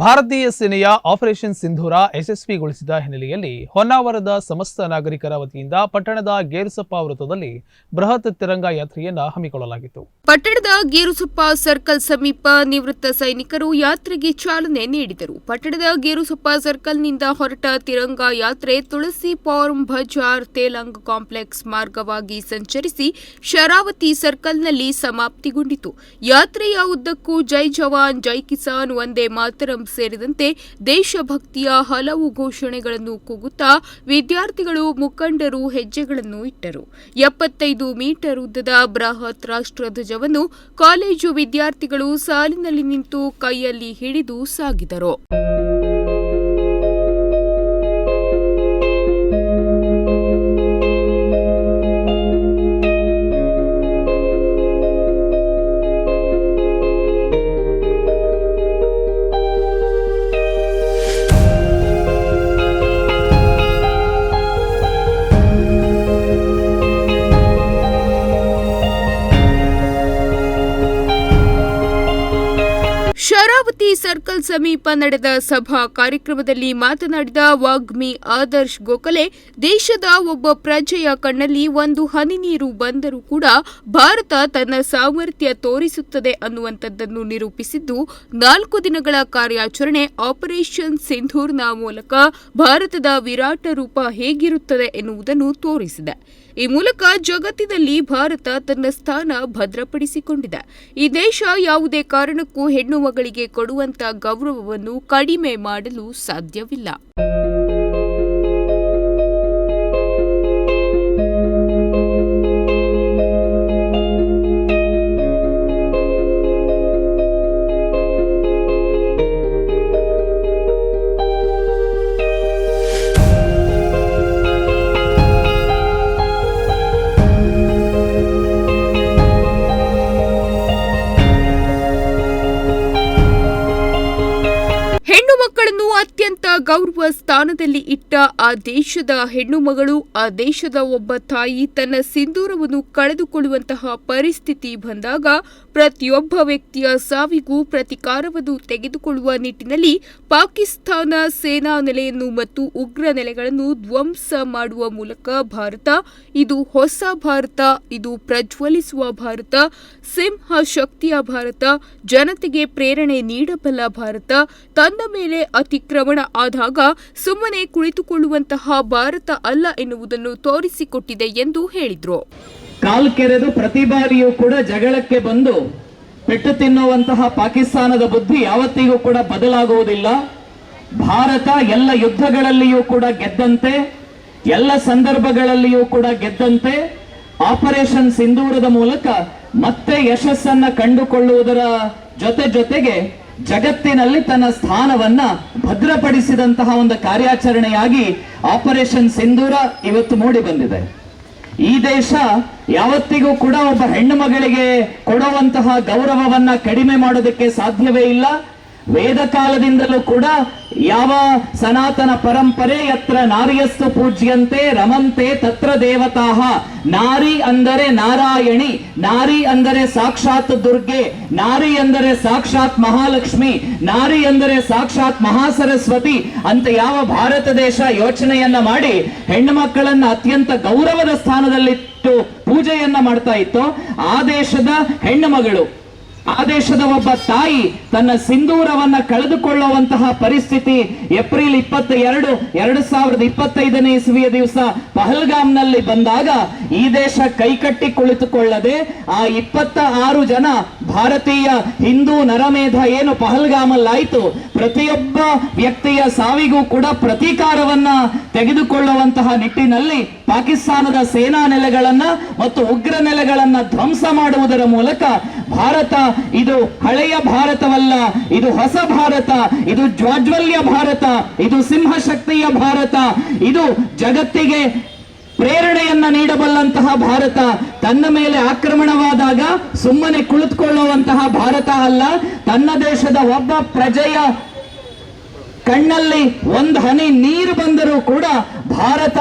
ಭಾರತೀಯ ಸೇನೆಯ ಆಪರೇಷನ್ ಸಿಂಧೂರ ಯಶಸ್ವಿಗೊಳಿಸಿದ ಹಿನ್ನೆಲೆಯಲ್ಲಿ ಹೊನ್ನಾವರದ ಸಮಸ್ತ ನಾಗರಿಕರ ವತಿಯಿಂದ ಪಟ್ಟಣದ ಗೇರುಸಪ್ಪ ವೃತ್ತದಲ್ಲಿ ಬೃಹತ್ ತಿರಂಗ ಯಾತ್ರೆಯನ್ನ ಹಮ್ಮಿಕೊಳ್ಳಲಾಗಿತ್ತು. ಪಟ್ಟಣದ ಗೇರುಸಪ್ಪ ಸರ್ಕಲ್ ಸಮೀಪ ನಿವೃತ್ತ ಸೈನಿಕರು ಯಾತ್ರೆಗೆ ಚಾಲನೆ ನೀಡಿದರು. ಪಟ್ಟಣದ ಗೇರುಸಪ್ಪ ಸರ್ಕಲ್ನಿಂದ ಹೊರಟ ತಿರಂಗ ಯಾತ್ರೆ ತುಳಸಿ ಫಾರ್ಮ್ ಬಜಾರ್ ತೇಲಂಗ್ ಕಾಂಪ್ಲೆಕ್ಸ್ ಮಾರ್ಗವಾಗಿ ಸಂಚರಿಸಿ ಶರಾವತಿ ಸರ್ಕಲ್ನಲ್ಲಿ ಸಮಾಪ್ತಿಗೊಂಡಿತು. ಯಾತ್ರೆಯ ಉದ್ದಕ್ಕೂ ಜೈ ಜವಾನ್, ಜೈ ಕಿಸಾನ್ ಒಂದೇ ಮಾತರಂ ಸೇರಿದಂತೆ ದೇಶಭಕ್ತಿಯ ಹಲವು ಘೋಷಣೆಗಳನ್ನು ಕೂಗುತ್ತಾ ವಿದ್ಯಾರ್ಥಿಗಳು ಮುಖಂಡರು ಹೆಜ್ಜೆಗಳನ್ನು ಇಟ್ಟರು. ಎಪ್ಪತ್ತೈದು ಮೀಟರ್ ಉದ್ದದ ಬೃಹತ್ ರಾಷ್ಟ್ರಧ್ವಜವನ್ನು ಕಾಲೇಜು ವಿದ್ಯಾರ್ಥಿಗಳು ಸಾಲಿನಲ್ಲಿ ನಿಂತು ಕೈಯಲ್ಲಿ ಹಿಡಿದು ಸಾಗಿದರು. ಸರ್ಕಲ್ ಸಮೀಪ ನಡೆದ ಸಭಾ ಕಾರ್ಯಕ್ರಮದಲ್ಲಿ ಮಾತನಾಡಿದ ವಾಗ್ಮಿ ಆದರ್ಶ್ ಗೋಖಲೆ, ದೇಶದ ಒಬ್ಬ ಪ್ರಜೆಯ ಕಣ್ಣಲ್ಲಿ ಒಂದು ಹನಿ ನೀರು ಬಂದರೂ ಕೂಡ ಭಾರತ ತನ್ನ ಸಾಮರ್ಥ್ಯ ತೋರಿಸುತ್ತದೆ ಅನ್ನುವಂಥದ್ದನ್ನು ನಿರೂಪಿಸಿದ್ದು, ನಾಲ್ಕು ದಿನಗಳ ಕಾರ್ಯಾಚರಣೆ ಆಪರೇಷನ್ ಸಿಂಧೂರ್ನ ಮೂಲಕ ಭಾರತದ ವಿರಾಟ ರೂಪ ಹೇಗಿರುತ್ತದೆ ಎನ್ನುವುದನ್ನು ತೋರಿಸಿದೆ. ಈ ಮೂಲಕ ಜಗತ್ತಿನಲ್ಲಿ ಭಾರತ ತನ್ನ ಸ್ಥಾನ ಭದ್ರಪಡಿಸಿಕೊಂಡಿದೆ. ಈ ದೇಶ ಯಾವುದೇ ಕಾರಣಕ್ಕೂ ಹೆಣ್ಣು ಮಗಳಿಗೆ ಕೊಡುವಂತ ಗೌರವವನ್ನು ಕಡಿಮೆ ಮಾಡಲು ಸಾಧ್ಯವಿಲ್ಲ. ಅತ್ಯಂತ ಗೌರವ ಸ್ಥಾನದಲ್ಲಿ ಇಟ್ಟ ಆ ದೇಶದ ಹೆಣ್ಣು ಮಗಳು, ಆ ದೇಶದ ಒಬ್ಬ ತಾಯಿ ತನ್ನ ಸಿಂಧೂರವನ್ನು ಕಳೆದುಕೊಳ್ಳುವಂತಹ ಪರಿಸ್ಥಿತಿ ಬಂದಾಗ ಪ್ರತಿಯೊಬ್ಬ ವ್ಯಕ್ತಿಯ ಸಾವಿಗೂ ಪ್ರತಿಕಾರವನ್ನು ತೆಗೆದುಕೊಳ್ಳುವ ನಿಟ್ಟಿನಲ್ಲಿ ಪಾಕಿಸ್ತಾನ ಸೇನಾ ನೆಲೆಯನ್ನು ಮತ್ತು ಉಗ್ರ ನೆಲೆಗಳನ್ನು ಧ್ವಂಸ ಮಾಡುವ ಮೂಲಕ ಭಾರತ, ಇದು ಹೊಸ ಭಾರತ, ಇದು ಪ್ರಜ್ವಲಿಸುವ ಭಾರತ, ಸಿಂಹ ಶಕ್ತಿಯ ಭಾರತ, ಜನತೆಗೆ ಪ್ರೇರಣೆ ನೀಡಬಲ್ಲ ಭಾರತ, ತನ್ನ ಮೇಲೆ ಅತಿಕ್ರಮಣ ಆದಾಗ ಸುಮ್ಮನೆ ಕುಳಿತುಕೊಳ್ಳುವಂತಹ ಭಾರತ ಅಲ್ಲ ಎನ್ನುವುದನ್ನು ತೋರಿಸಿಕೊಟ್ಟಿದೆ ಎಂದು ಹೇಳಿದ್ರು. ಕಾಲ್ ಕೆರೆದು ಪ್ರತಿ ಬಾರಿಯೂ ಕೂಡ ಜಗಳಕ್ಕೆ ಬಂದು ಪೆಟ್ಟು ತಿನ್ನುವಂತಹ ಪಾಕಿಸ್ತಾನದ ಬುದ್ಧಿ ಯಾವತ್ತಿಗೂ ಕೂಡ ಬದಲಾಗುವುದಿಲ್ಲ. ಭಾರತ ಎಲ್ಲ ಯುದ್ಧಗಳಲ್ಲಿಯೂ ಕೂಡ ಗೆದ್ದಂತೆ, ಎಲ್ಲ ಸಂದರ್ಭಗಳಲ್ಲಿಯೂ ಕೂಡ ಗೆದ್ದಂತೆ, ಆಪರೇಷನ್ ಸಿಂಧೂರದ ಮೂಲಕ ಮತ್ತೆ ಯಶಸ್ಸನ್ನ ಕಂಡುಕೊಳ್ಳುವುದರ ಜೊತೆ ಜೊತೆಗೆ ಜಗತ್ತಿನಲ್ಲಿ ತನ್ನ ಸ್ಥಾನವನ್ನ ಭದ್ರಪಡಿಸಿದಂತಹ ಒಂದು ಕಾರ್ಯಾಚರಣೆಯಾಗಿ ಆಪರೇಷನ್ ಸಿಂಧೂರ ಇವತ್ತು ಮೂಡಿ ಬಂದಿದೆ. ಈ ದೇಶ ಯಾವತ್ತಿಗೂ ಕೂಡ ಒಬ್ಬ ಹೆಣ್ಣು ಮಗಳಿಗೆ ಕೊಡುವಂತಹ ಗೌರವವನ್ನ ಕಡಿಮೆ ಮಾಡೋದಕ್ಕೆ ಸಾಧ್ಯವೇ ಇಲ್ಲ. ವೇದ ಕಾಲದಿಂದಲೂ ಕೂಡ ಯಾವ ಸನಾತನ ಪರಂಪರೆ ಯತ್ರ ನಾರಿಯಸ್ತು ಪೂಜ್ಯಂತೆ ರಮಂತೆ ತತ್ರ ದೇವತಾಹ ನಾರಿ ಅಂದರೆ ನಾರಾಯಣಿ, ನಾರಿ ಅಂದರೆ ಸಾಕ್ಷಾತ್ ದುರ್ಗೆ, ನಾರಿ ಅಂದರೆ ಸಾಕ್ಷಾತ್ ಮಹಾಲಕ್ಷ್ಮಿ, ನಾರಿ ಅಂದರೆ ಸಾಕ್ಷಾತ್ ಮಹಾಸರಸ್ವತಿ ಅಂತ ಯಾವ ಭಾರತ ದೇಶ ಯೋಚನೆಯನ್ನ ಮಾಡಿ ಹೆಣ್ಣು ಮಕ್ಕಳನ್ನ ಅತ್ಯಂತ ಗೌರವದ ಸ್ಥಾನದಲ್ಲಿಟ್ಟು ಪೂಜೆಯನ್ನ ಮಾಡ್ತಾ ಇತ್ತು. ಆ ದೇಶದ ಹೆಣ್ಣು ಮಗಳು ಆ ದೇಶದ ಒಬ್ಬ ತಾಯಿ ತನ್ನ ಸಿಂಧೂರವನ್ನ ಕಳೆದುಕೊಳ್ಳುವಂತಹ ಪರಿಸ್ಥಿತಿ ಏಪ್ರಿಲ್ ಇಪ್ಪತ್ತ ಎರಡು ಎರಡು ಸಾವಿರದ ಇಪ್ಪತ್ತೈದನೇ ಇಸವಿಯ ದಿವಸ ಪಹಲ್ಗಾಮ್ನಲ್ಲಿ ಬಂದಾಗ ಈ ದೇಶ ಕೈಕಟ್ಟಿ ಕುಳಿತುಕೊಳ್ಳದೆ ಆ ಇಪ್ಪತ್ತ ಆರು ಜನ ಭಾರತೀಯ ಹಿಂದೂ ನರಮೇಧ ಏನು ಪಹಲ್ಗಾಮಲ್ಲಾಯಿತು ಪ್ರತಿಯೊಬ್ಬ ವ್ಯಕ್ತಿಯ ಸಾವಿಗೂ ಕೂಡ ಪ್ರತೀಕಾರವನ್ನ ತೆಗೆದುಕೊಳ್ಳುವಂತಹ ನಿಟ್ಟಿನಲ್ಲಿ ಪಾಕಿಸ್ತಾನದ ಸೇನಾ ನೆಲೆಗಳನ್ನ ಮತ್ತು ಉಗ್ರ ನೆಲೆಗಳನ್ನ ಧ್ವಂಸ ಮಾಡುವುದರ ಮೂಲಕ ಭಾರತ ಇದು ಹಳೆಯ ಭಾರತವಲ್ಲ, ಇದು ಹೊಸ ಭಾರತ, ಇದು ಜ್ವಾಜ್ವಲ್ಯ ಭಾರತ, ಇದು ಸಿಂಹ ಶಕ್ತಿಯ ಭಾರತ, ಇದು ಜಗತ್ತಿಗೆ ಪ್ರೇರಣೆಯನ್ನ ನೀಡಬಲ್ಲಂತಹ ಭಾರತ ತನ್ನ ಮೇಲೆ ಆಕ್ರಮಣವಾದಾಗ ಸುಮ್ಮನೆ ಕುಳಿತುಕೊಳ್ಳುವಂತಹ ಭಾರತ ಅಲ್ಲ, ತನ್ನ ದೇಶದ ಒಬ್ಬ ಪ್ರಜೆಯ ಕಣ್ಣಲ್ಲಿ ಒಂದು ಹನಿ ನೀರು ಬಂದರೂ ಕೂಡ ಭಾರತ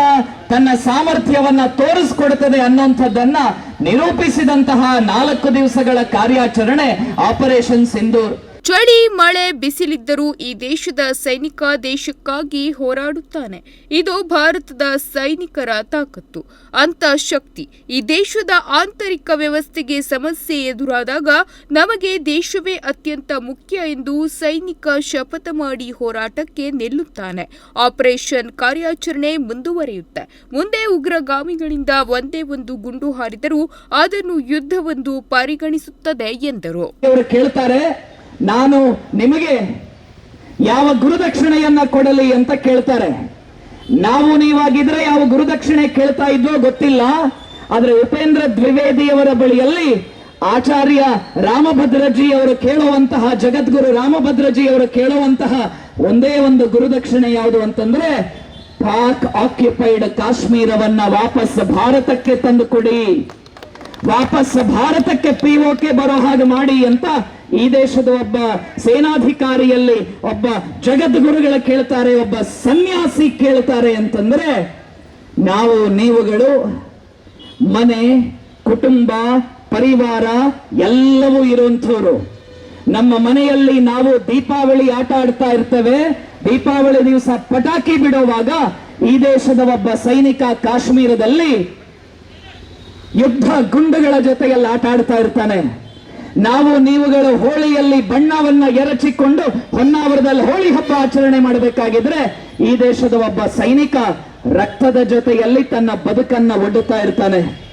ತನ್ನ ಸಾಮರ್ಥ್ಯವನ್ನ ತೋರಿಸಿಕೊಡುತ್ತದೆ ಅನ್ನುವಂಥದ್ದನ್ನ ನಿರೂಪಿಸಿದಂತಹ ನಾಲ್ಕು ದಿವಸಗಳ ಕಾರ್ಯಾಚರಣೆ ಆಪರೇಷನ್ ಸಿಂಧೂರ್ ಚಳಿ ಮಳೆ ಬಿಸಿಲಿದ್ದರೂ ಈ ದೇಶದ ಸೈನಿಕ ದೇಶಕ್ಕಾಗಿ ಹೋರಾಡುತ್ತಾನೆ. ಇದು ಭಾರತದ ಸೈನಿಕರ ತಾಕತ್ತು. ಅಂತ ಶಕ್ತಿ ಈ ದೇಶದ ಆಂತರಿಕ ವ್ಯವಸ್ಥೆಗೆ ಸಮಸ್ಯೆ ಎದುರಾದಾಗ ನಮಗೆ ದೇಶವೇ ಅತ್ಯಂತ ಮುಖ್ಯ ಎಂದು ಸೈನಿಕ ಶಪಥ ಮಾಡಿ ಹೋರಾಟಕ್ಕೆ ನಿಲ್ಲುತ್ತಾನೆ. ಆಪರೇಷನ್ ಕಾರ್ಯಾಚರಣೆ ಮುಂದುವರಿಯುತ್ತೆ. ಮುಂದೆ ಉಗ್ರಗಾಮಿಗಳಿಂದ ಒಂದೇ ಒಂದು ಗುಂಡು ಹಾರಿದರೂ ಅದನ್ನು ಯುದ್ಧವೊಂದು ಪರಿಗಣಿಸುತ್ತದೆ ಎಂದರು. ನಾನು ನಿಮಗೆ ಯಾವ ಗುರುದಕ್ಷಿಣೆಯನ್ನ ಕೊಡಲಿ ಅಂತ ಕೇಳ್ತಾರೆ. ನಾವು ನೀವಾಗಿದ್ರೆ ಯಾವ ಗುರುದಕ್ಷಿಣೆ ಕೇಳ್ತಾ ಇದ್ವೋ ಗೊತ್ತಿಲ್ಲ. ಆದ್ರೆ ಉಪೇಂದ್ರ ದ್ವಿವೇದಿಯವರ ಬಳಿಯಲ್ಲಿ ಆಚಾರ್ಯ ರಾಮಭದ್ರಜಿ ಅವರು ಕೇಳುವಂತಹ, ಜಗದ್ಗುರು ರಾಮಭದ್ರಜಿ ಅವರು ಕೇಳುವಂತಹ ಒಂದೇ ಒಂದು ಗುರುದಕ್ಷಿಣೆ ಯಾವುದು ಅಂತಂದ್ರೆ, ಪಾಕ್ ಆಕ್ಯುಪೈಡ್ ಕಾಶ್ಮೀರವನ್ನ ವಾಪಸ್ ಭಾರತಕ್ಕೆ ತಂದು ಕೊಡಿ ವಾಪಸ್ ಭಾರತಕ್ಕೆ ಪಿಒಕೆ ಬರೋ ಹಾಗೆ ಮಾಡಿ ಅಂತ ಈ ದೇಶದ ಒಬ್ಬ ಸೇನಾಧಿಕಾರಿಯಲ್ಲಿ ಒಬ್ಬ ಜಗದ್ಗುರುಗಳ ಕೇಳ್ತಾರೆ, ಒಬ್ಬ ಸನ್ಯಾಸಿ ಕೇಳ್ತಾರೆ ಅಂತಂದ್ರೆ ನಾವು ನೀವುಗಳು, ಮನೆ, ಕುಟುಂಬ, ಪರಿವಾರ ಎಲ್ಲವೂ ಇರುವಂಥವ್ರು. ನಮ್ಮ ಮನೆಯಲ್ಲಿ ನಾವು ದೀಪಾವಳಿ ಆಟ ಆಡ್ತಾ ಇರ್ತೇವೆ. ದೀಪಾವಳಿ ದಿವಸ ಪಟಾಕಿ ಬಿಡುವಾಗ ಈ ದೇಶದ ಒಬ್ಬ ಸೈನಿಕ ಕಾಶ್ಮೀರದಲ್ಲಿ ಯುದ್ಧ ಗುಂಡುಗಳ ಜೊತೆಯಲ್ಲಿ ಆಟ ಆಡ್ತಾ ಇರ್ತಾನೆ. ನಾವು ನೀವುಗಳು ಹೋಳಿಯಲ್ಲಿ ಬಣ್ಣವನ್ನ ಎರಚಿಕೊಂಡು ಹೊನ್ನಾವರದಲ್ಲಿ ಹೋಳಿ ಹಬ್ಬ ಆಚರಣೆ ಮಾಡಬೇಕಾಗಿದ್ರೆ ಈ ದೇಶದ ಒಬ್ಬ ಸೈನಿಕ ರಕ್ತದ ಜೊತೆಯಲ್ಲಿ ತನ್ನ ಬದುಕನ್ನ ಒಡ್ಡುತ್ತಾ ಇರ್ತಾನೆ.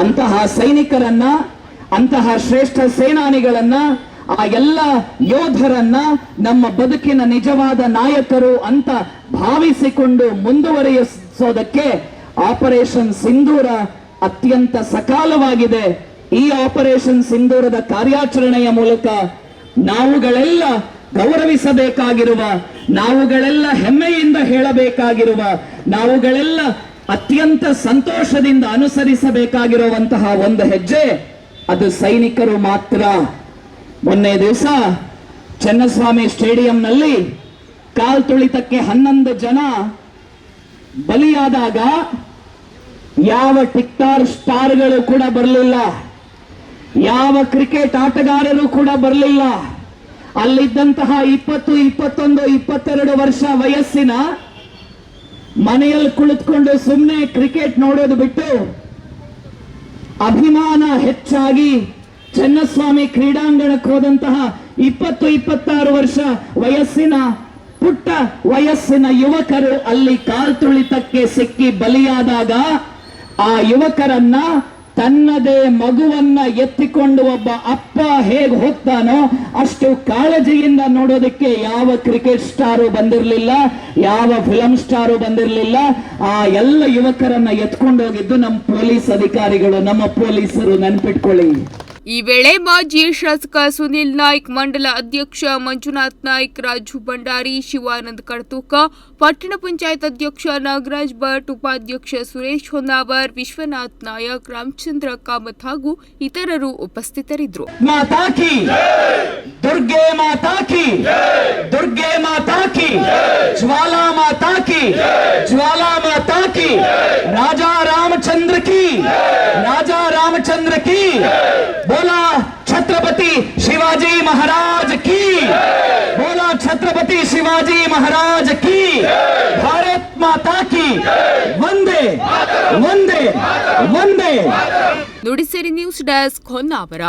ಅಂತಹ ಸೈನಿಕರನ್ನ, ಅಂತಹ ಶ್ರೇಷ್ಠ ಸೇನಾನಿಗಳನ್ನ, ಆ ಎಲ್ಲ ಯೋಧರನ್ನ ನಮ್ಮ ಬದುಕಿನ ನಿಜವಾದ ನಾಯಕರು ಅಂತ ಭಾವಿಸಿಕೊಂಡು ಮುಂದುವರಿಯಿಸೋದಕ್ಕೆ ಆಪರೇಷನ್ ಸಿಂಧೂರ ಅತ್ಯಂತ ಸಕಾಲವಾಗಿದೆ. ಈ ಆಪರೇಷನ್ ಸಿಂಧೂರದ ಕಾರ್ಯಾಚರಣೆಯ ಮೂಲಕ ನಾವುಗಳೆಲ್ಲ ಗೌರವಿಸಬೇಕಾಗಿರುವ, ನಾವುಗಳೆಲ್ಲ ಹೆಮ್ಮೆಯಿಂದ ಹೇಳಬೇಕಾಗಿರುವ, ನಾವುಗಳೆಲ್ಲ ಅತ್ಯಂತ ಸಂತೋಷದಿಂದ ಅನುಸರಿಸಬೇಕಾಗಿರುವಂತಹ ಒಂದು ಹೆಜ್ಜೆ, ಅದು ಸೈನಿಕರು ಮಾತ್ರ. ಮೊನ್ನೆ ದಿವಸ ಚೆನ್ನಸ್ವಾಮಿ ಸ್ಟೇಡಿಯಂನಲ್ಲಿ ಕಾಲ್ ತುಳಿತಕ್ಕೆ ಹನ್ನೊಂದು ಜನ ಬಲಿಯಾದಾಗ ಯಾವ ಟಿಕ್ಟಾರ್ ಸ್ಟಾರ್ಗಳು ಕೂಡ ಬರಲಿಲ್ಲ. ಯಾವ ಕ್ರಿಕೆಟ್ ಆಟಗಾರರು ಕೂಡ ಬರಲಿಲ್ಲ. ಅಲ್ಲಿದ್ದಂತಹ ಇಪ್ಪತ್ತು, ಇಪ್ಪತ್ತೊಂದು, ಇಪ್ಪತ್ತೆರಡು ವರ್ಷ ವಯಸ್ಸಿನ ಮನೆಯಲ್ಲಿ ಕುಳಿತುಕೊಂಡು ಸುಮ್ಮನೆ ಕ್ರಿಕೆಟ್ ನೋಡೋದು ಬಿಟ್ಟು ಅಭಿಮಾನ ಹೆಚ್ಚಾಗಿ ಚೆನ್ನಸ್ವಾಮಿ ಕ್ರೀಡಾಂಗಣಕ್ಕೆ ಹೋದಂತಹ ಇಪ್ಪತ್ತು, ಇಪ್ಪತ್ತಾರು ವರ್ಷ ವಯಸ್ಸಿನ ಪುಟ್ಟ ವಯಸ್ಸಿನ ಯುವಕರು ಅಲ್ಲಿ ಕಾಲ್ತುಳಿತಕ್ಕೆ ಸಿಕ್ಕಿ ಬಲಿಯಾದಾಗ ಆ ಯುವಕರನ್ನ ತನ್ನದೇ ಮಗುವನ್ನ ಎತ್ತಿಕೊಂಡು ಒಬ್ಬ ಅಪ್ಪ ಹೇಗೆ ಹೋಗ್ತಾನೋ ಅಷ್ಟು ಕಾಳಜಿಯಿಂದ ನೋಡೋದಕ್ಕೆ ಯಾವ ಕ್ರಿಕೆಟ್ ಸ್ಟಾರು ಬಂದಿರಲಿಲ್ಲ, ಯಾವ ಫಿಲಂ ಸ್ಟಾರು ಬಂದಿರಲಿಲ್ಲ. ಆ ಎಲ್ಲ ಯುವಕರನ್ನ ಎತ್ಕೊಂಡು ಹೋಗಿದ್ದು ನಮ್ಮ ಪೊಲೀಸ್ ಅಧಿಕಾರಿಗಳು, ನಮ್ಮ ಪೊಲೀಸರು ನೆನ್ಪಿಟ್ಕೊಳ್ಳಿ. ಈ ವೇಳೆ ಮಾಜಿ ಶಾಸಕ ಸುನಿಲ್ ನಾಯ್ಕ್, ಮಂಡಲ ಅಧ್ಯಕ್ಷ ಮಂಜುನಾಥ್ ನಾಯ್ಕ್, ರಾಜು ಭಂಡಾರಿ, ಶಿವಾನಂದ್ ಕಡ್ತೂಕ ಪಟ್ಟಣ ಪಂಚಾಯತ್ ಅಧ್ಯಕ್ಷ ನಾಗರಾಜ್ ಭಟ್, ಉಪಾಧ್ಯಕ್ಷ ಸುರೇಶ್ ಹೊನ್ನಾವರ್, ವಿಶ್ವನಾಥ್ ನಾಯಕ್, ರಾಮಚಂದ್ರ ಕಾಮತ್ ಹಾಗೂ ಇತರರು ಉಪಸ್ಥಿತರಿದ್ದರು. ಕಿ ದುರ್ಗೆ ಮಾತಾ ಕಿ ಕಿ ಕಿ ಕಿ! ರಾಜಾ ರಾಮಚಂದ್ರ की शिवाजी महाराज की भारत माता की वंदे वंदे वंदे ನುಡಿಸಿರಿ ನ್ಯೂಸ್ ಡೆಸ್ಕ್ ಹೊನ್ನಾವರ